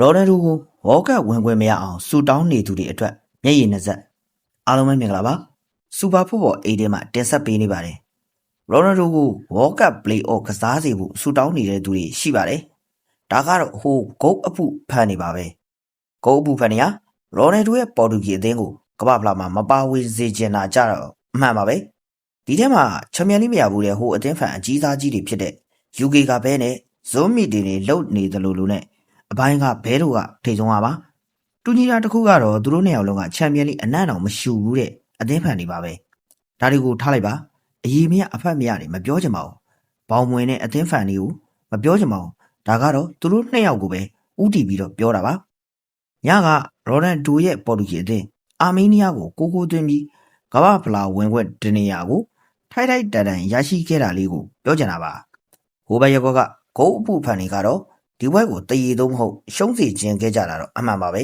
ရိုနယ်ဒိုကိုဝေါ်ကပ်ဝင်ခွင့်မရအောင်ဆူတောင်းနေသူတွေအတွက်မျက်ရည်နှစက်အားလုံးပဲမင်္ဂလာပါစူပါဖုတ်ဘောအေးတဲမှာတင်ဆက်ပေးနေပါတယ်ရိုနယ်ဒိုကိုဝေါ်ကပ်ပလေးအော့ကစားစေဖို့ဆူတောင်းနေတဲ့သူတွေရှိပါတယ်ဒါကတော့ဟိုဂုတ်အပုဖန်နေပါပဲဂုတ်အပုဖန်နေရရိုနယ်ဒိုရဲ့ပေါ်တူဂီအသင်းကိုကမ္ဘာဖလားမှာမပါဝင်စေချင်တာကြတော့အမှန်ပါပဲဒီထဲမှာချန်ပီယံလိမရဘူးတဲ့ဟိုအသင်းဖန်အကြီးစားကြီးတွေဖြစ်တဲ့ UK ကဘဲနဲ့ဇွန်မီတင်တွေလှုပ်နေတယ်လို့လို့နဲ့ အပိုင်းကဘဲတို့ကထိတ်ဆုံးပါပါတူညီတာတစ်ခုကတော့သူတို့နှစ်ယောက်လုံးကချန်ပီယံလိအနံ့တော်မရှူဘူးတဲ့အသင်းဖန်တွေပါပဲဒါတွေကိုထားလိုက်ပါအရေးမရအဖက်မရတွေမပြောချင်ပါဘူးဘောင်မွင်တဲ့အသင်းဖန်တွေကိုမပြောချင်ပါဘူးဒါကတော့သူတို့နှစ်ယောက်ကိုပဲဥတီပြီးတော့ပြောတာပါညကရော်ဒန်ဒိုရဲ့ပေါ်တူဂီအသင်းအာမေးနီးယားကိုကိုကိုသွင်းပြီးကမ္ဘာဖလားဝင်ခွင့်ဒနေယာကိုထိုက်ထိုက်တန်တန်ရရှိခဲ့တာလေးကိုပြောချင်တာပါဟိုဘက်ရက်ကွက်ကဂုတ်အပူဖန်တွေကတော့ ဒီဘက်ကိုတည်ရသုံးမဟုတ်ရှုံးစီခြင်းခဲ့ကြတာတော့အမှန်ပါပဲ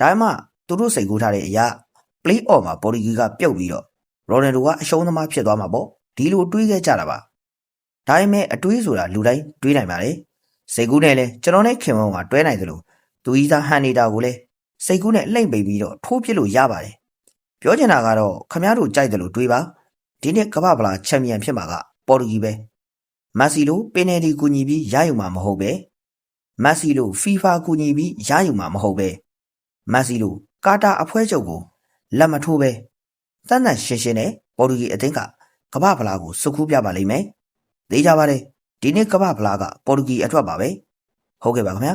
ဒါမှသူတို့စိတ်ကူးထားတဲ့အရာ play off မှာပေါ်တူဂီကပြုတ်ပြီးတော့ရိုနယ်ဒိုကအရှုံးသမားဖြစ်သွားမှာပေါ့ဒီလိုတွေးခဲ့ကြတာပါဒါပေမဲ့အတွေးဆိုတာလူတိုင်းတွေးနိုင်ပါလေစိတ်ကူးနဲ့လဲကျွန်တော်နဲ့ခင်မုံကတွဲနိုင်သလိုသူကြီးသားဟန်နေတာကိုလဲစိတ်ကူးနဲ့လှိမ့်ပိတ်ပြီးတော့ထိုးပြစ်လို့ရပါတယ်ပြောချင်တာကတော့ခမည်းတော်ကြိုက်တယ်လို့တွေးပါဒီနှစ်ကမ္ဘာဗလာချန်ပီယံဖြစ်မှာကပေါ်တူဂီပဲမက်ဆီလိုပင်နယ်ဒီကူညီပြီးရယူမှာမဟုတ်ပဲ မက်ဆီလိုဖီဖာကူညီပြီးရယူမှာမဟုတ်ပဲမက်ဆီလိုကာတာအဖွဲ့ချုပ်ကိုလက်မထိုးပဲတန်းတန်းရှင်းရှင်းနဲ့ပေါ်တူဂီအသင်းကကမ္ဘာဖလားကိုစုခုပြပါလိမ့်မယ်သိကြပါတယ်ဒီနေ့ကမ္ဘာဖလားကပေါ်တူဂီအထွက်ပါပဲဟုတ်ကဲ့ပါခင်ဗျာ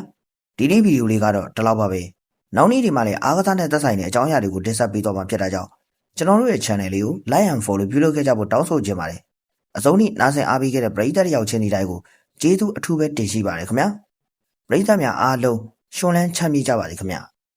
ဒီနေ့ဗီဒီယိုလေးကတော့ဒီလောက်ပါပဲနောက်နေ့ဒီမှာလည်းအားကစားနဲ့သက်ဆိုင်တဲ့အကြောင်းအရာတွေကိုတင်ဆက်ပေးတော့မှာဖြစ်တာကြောင့်ကျွန်တော်တို့ရဲ့ channel လေးကို like and follow ပြုလုပ်ခဲ့ကြဖို့တောင်းဆိုချင်ပါတယ်အစုံထိနားဆင်အားပေးခဲ့တဲ့ပရိသတ်တယောက်ချင်းဒီတိုင်းကိုကျေးဇူးအထူးပဲတင်ရှိပါတယ်ခင်ဗျာ ပရိသတ်များအားလုံးရှွန်လန်းချမ်းမြေ့ကြပါစေခင်ဗျာ